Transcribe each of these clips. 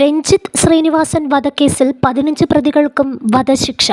രഞ്ജിത്ത് ശ്രീനിവാസൻ വധക്കേസിൽ പതിനഞ്ച് പ്രതികൾക്കും വധശിക്ഷ.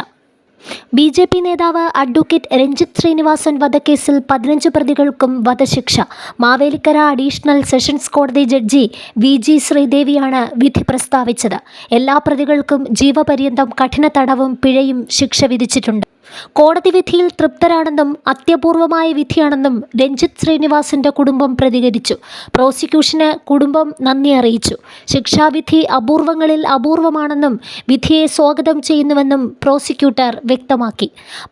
ബി ജെ പി നേതാവ് അഡ്വക്കേറ്റ് രഞ്ജിത്ത് ശ്രീനിവാസൻ വധക്കേസിൽ പതിനഞ്ച് പ്രതികൾക്കും വധശിക്ഷ. മാവേലിക്കര അഡീഷണൽ സെഷൻസ് കോടതി ജഡ്ജി വി ജി ശ്രീദേവിയാണ് വിധി പ്രസ്താവിച്ചത്. എല്ലാ പ്രതികൾക്കും ജീവപര്യന്തം കഠിന തടവും പിഴയും ശിക്ഷ വിധിച്ചിട്ടുണ്ട്. കോടതി വിധിയിൽ തൃപ്തരാണെന്നും അത്യപൂർവമായ വിധിയാണെന്നും രഞ്ജിത്ത് ശ്രീനിവാസിന്റെ കുടുംബം പ്രതികരിച്ചു. പ്രോസിക്യൂഷന് കുടുംബം നന്ദി അറിയിച്ചു. ശിക്ഷാവിധി അപൂർവങ്ങളിൽ അപൂർവമാണെന്നും വിധിയെ സ്വാഗതം ചെയ്യുന്നുവെന്നും പ്രോസിക്യൂട്ടർ വ്യക്തമാക്കി.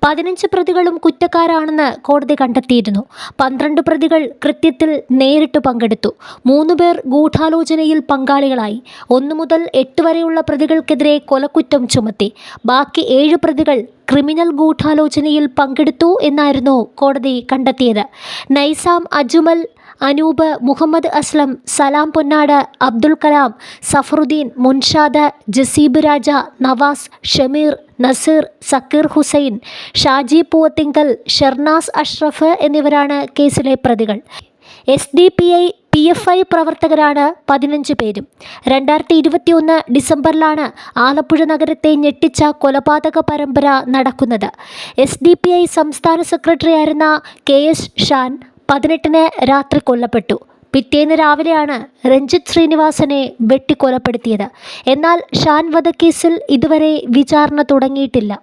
പതിനഞ്ച് പ്രതികളും കുറ്റക്കാരാണെന്ന് കോടതി കണ്ടെത്തിയിരുന്നു. പന്ത്രണ്ട് പ്രതികൾ കൃത്യത്തിൽ നേരിട്ട് പങ്കെടുത്തു. മൂന്ന് പേർ ഗൂഢാലോചനയിൽ പങ്കാളികളായി. ഒന്നു മുതൽ എട്ട് വരെയുള്ള പ്രതികൾക്കെതിരെ കൊലക്കുറ്റം ചുമത്തി. ബാക്കി ഏഴ് പ്രതികൾ ക്രിമിനൽ ഗൂഢാലോചനയിൽ പങ്കെടുത്തു എന്നായിരുന്നു കോടതി കണ്ടെത്തിയത്. നൈസാം അജുമൽ അനൂപ് മുഹമ്മദ് അസ്ലം സലാം പൊന്നാട് അബ്ദുൽ കലാം സഫറുദ്ദീൻ മുൻഷാദ് ജസീബ് രാജ നവാസ് ഷമീർ നസീർ സക്കീർ ഹുസൈൻ ഷാജി പൂവത്തിങ്കൽ ഷെർനാസ് അഷ്റഫ് എന്നിവരാണ് കേസിലെ പ്രതികൾ. S D P I P F I പ്രവർത്തകരാണ് പതിനഞ്ച് പേരും. രണ്ടായിരത്തി ഇരുപത്തിയൊന്ന് ഡിസംബറിലാണ് ആലപ്പുഴ നഗരത്തെ ഞെട്ടിച്ച കൊലപാതക പരമ്പര നടക്കുന്നത്. എസ് ഡി പി ഐ സംസ്ഥാന സെക്രട്ടറിയായിരുന്ന കെ എസ് ഷാൻ പതിനെട്ടിന് രാത്രി കൊല്ലപ്പെട്ടു. പിറ്റേന്ന് രാവിലെയാണ് രഞ്ജിത്ത് ശ്രീനിവാസനെ വെട്ടിക്കൊലപ്പെടുത്തിയത്. എന്നാൽ ഷാൻ വധക്കേസിൽ ഇതുവരെ വിചാരണ തുടങ്ങിയിട്ടില്ല.